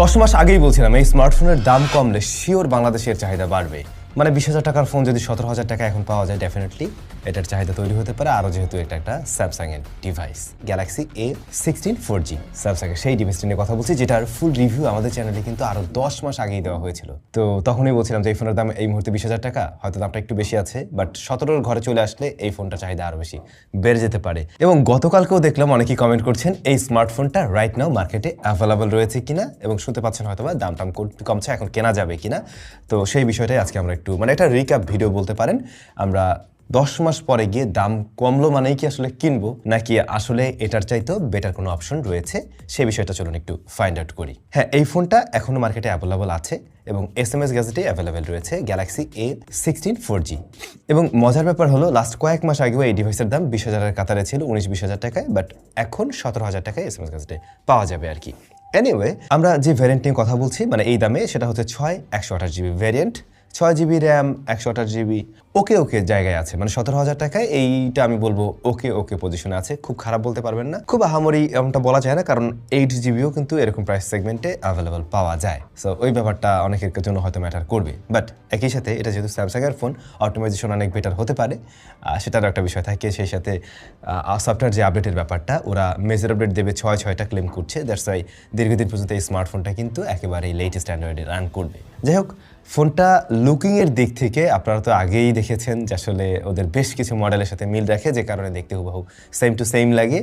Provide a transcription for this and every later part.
দশ মাস আগেই বলছিলাম এই স্মার্টফোনের দাম কমলে শিওর বাংলাদেশের চাহিদা বাড়বে। মানে বিশ হাজার টাকার ফোন যদি সতেরো হাজার টাকা এখন পাওয়া যায় ডেফিনেটলি এটার চাহিদা তৈরি হতে পারে। আরও যেহেতু এটা একটা স্যামসাং এর device Galaxy A sixteen four G Samsung এর সেই ডিভাইসটি নিয়ে কথা বলছি, যেটার ফুল রিভিউ আমাদের চ্যানেলে কিন্তু আরও দশ মাস আগেই দেওয়া হয়েছিল। তো তখনই বলছিলাম যে এই ফোনের দাম এই মুহূর্তে বিশ হাজার টাকা, হয়তো দামটা একটু বেশি আছে বাট সতেরোর ঘরে চলে আসলে এই ফোনটা চাহিদা আরও বেশি বেড়ে যেতে পারে। এবং গতকালকেও দেখলাম অনেকেই কমেন্ট করছেন, এই স্মার্টফোনটা রাইট নাও মার্কেটে অ্যাভেলেবল রয়েছে কিনা, এবং শুনতে পাচ্ছেন হয়তো বা দাম টাম কমছে, এখন কেনা যাবে কিনা। তো সেই বিষয়টাই আজকে আমরা মানে এটা রিক্যাপ ভিডিও বলতে পারেন। আমরা দশ মাস পরে গিয়ে দাম কমলো মানেই কি আসলে কিনবো, নাকি আসলে এটার চাইতেও বেটার কোনো অপশন রয়েছে? সেই বিষয়টা চলুন একটু ফাইন্ড আউট করি। হ্যাঁ এই ফোনটা এখনও মার্কেটে অ্যাভেলেবল আছে এবং এস এম এস গ্যাজেটে অ্যাভেলেবেল রয়েছে Galaxy A sixteen four G এবং মজার ব্যাপার হলো লাস্ট কয়েক মাস আগেও এই ডিভাইসের দাম বিশ হাজারের কাতারে ছিল, উনিশ বিশ হাজার টাকায় বাট এখন সতেরো হাজার টাকায় এস এম এস গ্যাজেটে পাওয়া যাবে আর কি। এনিওয়ে আমরা যে ভ্যারিয়েন্ট নিয়ে কথা বলছি মানে এই দামে, সেটা হচ্ছে ছয় একশো আঠাশ জিবি ভ্যারিয়েন্ট ছয় জিবি র্যাম একশো আঠাশ জিবি ওকে ওকে জায়গায় আছে। মানে সতেরো হাজার টাকায় এইটা আমি বলব ওকে ওকে পজিশনে আছে। খুব খারাপ বলতে পারবেন না। খুব আহামরি এমনটা বলা যায় না, কারণ এইট জিবিও কিন্তু এরকম প্রাইস সেগমেন্টে অ্যাভেলেবল পাওয়া যায়। সো ওই ব্যাপারটা অনেকের জন্য হয়তো ম্যাটার করবে। বাট একই সাথে এটা যেহেতু স্যামসাংয়ের ফোন অটোমাইজেশন অনেক বেটার হতে পারে। সেটারও একটা বিষয় থাকে, সেই সাথে সফটওয়্যার যে আপডেটের ব্যাপারটা, ওরা মেজর আপডেট দেবে ছয় ছয়টা ক্লেম করছে। দ্যাটস ওয়াই দীর্ঘদিন পর্যন্ত এই স্মার্টফোনটা কিন্তু একেবারেই লেটেস্ট অ্যান্ড্রয়েডে রান করবে। যাই হোক ফোনটা লুকিংয়ের দিক থেকে আপনারা তো আগেই দেখেছেন যে আসলে ওদের বেশ কিছু মডেলের সাথে মিল রাখে, যে কারণে দেখতে হুবহু সেম টু সেম লাগে।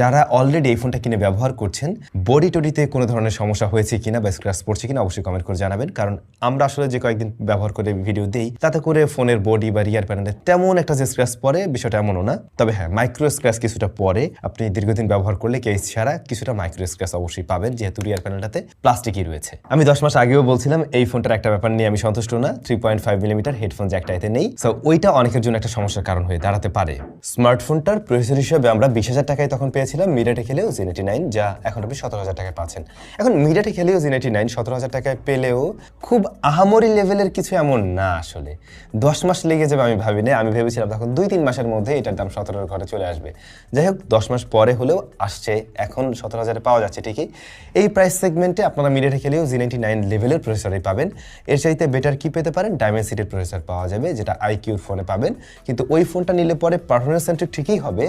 যারা অলরেডি এই ফোনটা কিনে ব্যবহার করছেন বডি টডিতে কোনো ধরনের সমস্যা হয়েছে কিনা বা স্ক্র্যাচ পড়ছে কিনা অবশ্যই কমেন্ট করে জানাবেন। কারণ আমরা আসলে যে কয়েকদিন ব্যবহার করে ভিডিও দিই, তাতে করে ফোনের বডি বা রিয়ার প্যানেলে তেমন একটা যে স্ক্র্যাচ পড়ে বিষয়টা এমনও না। তবে হ্যাঁ মাইক্রো স্ক্র্যাচ কিছুটা পরে আপনি দীর্ঘদিন ব্যবহার করলে কেস ছাড়া কিছুটা মাইক্রো স্ক্র্যাচ অবশ্যই পাবেন, যেহেতু রিয়ার প্যানেলটাতে প্লাস্টিকই রয়েছে। আমি দশ মাস আগেও বলছিলাম, এই ফোনটার একটা ব্যাপার নিয়ে আমি সন্তুষ্ট না। Three point five millimetre headphone জ্যাকটা এতে নেই। সো ওইটা অনেকের জন্য একটা সমস্যার কারণ হয়ে দাঁড়াতে পারে। স্মার্টফোনটার প্রসেসর হিসেবে আমরা বিশ হাজার টাকায় তখন পেয়েছিলাম। মিরাটে খেলেও জিনেটি নাইন যা এখন আপনি সতেরো হাজার টাকায় পাচ্ছেন। এখন মিরাটে খেলেও জিনেটি নাইন সতেরো হাজার টাকায় পেলেও খুব আহামরি লেভেলের কিছু এমন না আসলে। দশ মাস লেগে যাবে আমি ভাবিনি। আমি ভেবেছিলাম তখন দুই তিন মাসের মধ্যে এটার দাম সতেরোর ঘরে চলে আসবে। যাই হোক, দশ মাস পরে হলেও আসছে। এখন সতেরো হাজারে পাওয়া যাচ্ছে ঠিকই। এই প্রাইস সেগমেন্টে আপনারা মিডিয়াটে খেলেও জি নাইনটি নাইন লেভেলের প্রসেসরই পাবেন। এর চাইতে বেটার কি পেতে পারেন ডায়মেন্সিটির প্রসেসর পাওয়া যাবে, যেটা আইকিউর ফোনে পাবেন। কিন্তু ওই ফোনটা নিলে পরে পারফরমেন্স সেন্ট্রিক ঠিকই হবে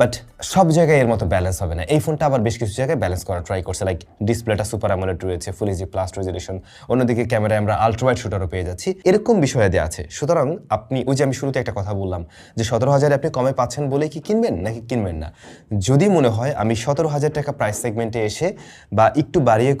বাট সব জায়গায় এর মতো ব্যালেন্স হবে না। এই ফোনটা আবার বেশ কিছু জায়গায় ব্যালেন্স করার ট্রাই করছে লাইক ডিসপ্লেটা সুপার অ্যামোলেড রয়েছে ফুল এইচডি প্লাস রেজলিউশন অন্যদিকে ক্যামেরায় আমরা আলট্রাওয়াইড শুটারও পেয়ে যাচ্ছি। এরকম বিষয়ে দেওয়া আছে। সুতরাং আপনি, ওই যে আমি শুরুতে একটা কথা বললাম, যে সতেরো হাজারে আপনি কমে পাচ্ছেন বলেই কি কিনবেন, নাকি কিনবেন না? যদি মনে হয়, আমি সতেরো হাজার টাকা প্রাইস সেগমেন্টে এসে বা একটু বাড়িয়ে কম